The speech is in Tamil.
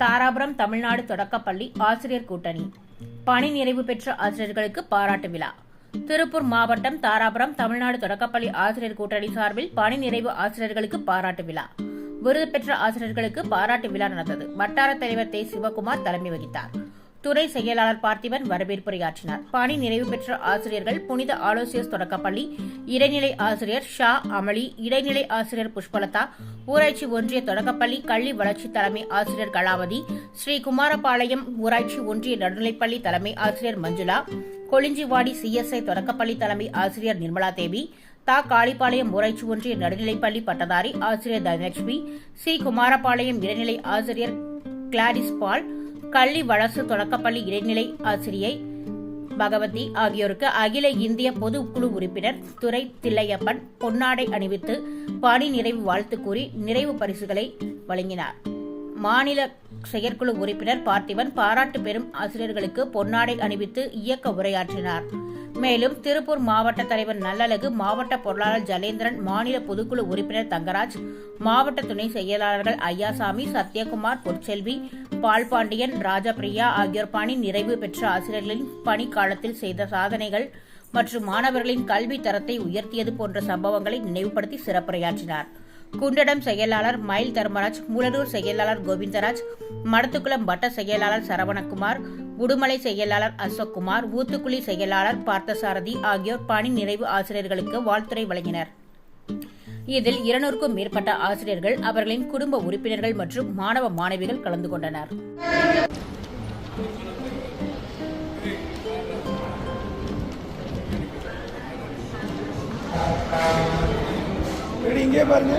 தாராபுரம் தமிழ்நாடு தொடக்கப்பள்ளி ஆசிரியர் கூட்டணி. பணி நிறைவு பெற்ற ஆசிரியர்களுக்கு பாராட்டு விழா. திருப்பூர் மாவட்டம் தாராபுரம் தமிழ்நாடு தொடக்கப்பள்ளி ஆசிரியர் கூட்டணி சார்பில் பணி நிறைவு ஆசிரியர்களுக்கு பாராட்டு விழா. விருது பெற்ற ஆசிரியர்களுக்கு பாராட்டு விழா நடந்தது. வட்டார தலைவர் தே. சிவகுமார் தலைமை வகித்தார். துறை செயலாளர் பார்த்திபன் வரவேற்புரையாற்றினார். பணி நிறைவு பெற்ற ஆசிரியர்கள் புனித ஆலோசியஸ் தொடக்கப்பள்ளி இடைநிலை ஆசிரியர் ஷா அமளி இடைநிலை ஆசிரியர் புஷ்பலதா ஊராட்சி ஒன்றிய தொடக்கப்பள்ளி கல்வி வளர்ச்சி தலைமை ஆசிரியர் கலாவதி ஸ்ரீ குமாரபாளையம் ஊராட்சி ஒன்றிய நடுநிலைப்பள்ளி தலைமை ஆசிரியர் மஞ்சுளா கொளிஞ்சிவாடி சிஎஸ்ஐ தொடக்கப்பள்ளி தலைமை ஆசிரியர் நிர்மலா தேவி தா காளிப்பாளையம் ஊராட்சி ஒன்றிய நடுநிலைப்பள்ளி பட்டதாரி ஆசிரியர் தனலட்சுமி சி குமாரபாளையம் இடைநிலை ஆசிரியர் கிளாடிஸ் பால் கள்ளி வளசு தொடக்கப்பள்ளி இடைநிலை ஆசிரியை பகவதி ஆகியோருக்கு அகில இந்திய பொதுக்குழு உறுப்பினர் துரை தில்லையப்பன் பொன்னாடை அணிவித்து பணி நிறைவு வாழ்த்து கூறி நிறைவு பரிசுகளை வழங்கினார். மாநில செயற்குழு உறுப்பினர் பார்த்திபன் பாராட்டு பெறும் ஆசிரியர்களுக்கு பொன்னாடை அணிவித்து இயக்க உரையாற்றினார். மேலும் திருப்பூர் மாவட்ட தலைவர் நல்லழகு மாவட்ட பொருளாளர் ஜலேந்திரன் மாநில பொதுக்குழு உறுப்பினர் தங்கராஜ் மாவட்ட துணை செயலாளர்கள் ஐயாசாமி சத்யகுமார் பொற்செல்வி பால்பாண்டியன் ராஜபிரியா ஆகியோர் பணி நிறைவு பெற்ற ஆசிரியர்களின் பணி காலத்தில் செய்த சாதனைகள் மற்றும் மாணவர்களின் கல்வி தரத்தை உயர்த்தியது போன்ற சம்பவங்களை நினைவுபடுத்தி சிறப்புரையாற்றினார். குண்டடம் செயலாளர் மயில் தர்மராஜ் மூலனூர் செயலாளர் கோவிந்தராஜ் மடத்துக்குளம் வட்ட செயலாளர் சரவணகுமார் உடுமலை செயலாளர் அசோக்குமார் ஊத்துக்குளி செயலாளர் பார்த்தசாரதி ஆகியோர் பணி நிறைவு ஆசிரியர்களுக்கு வாழ்த்துரை வழங்கினர். இதில் இருநூறுக்கும் மேற்பட்ட ஆசிரியர்கள் அவர்களின் குடும்ப உறுப்பினர்கள் மற்றும் மாணவ மாணவிகள் கலந்து கொண்டனர். ரெடி இங்கே பாருங்க.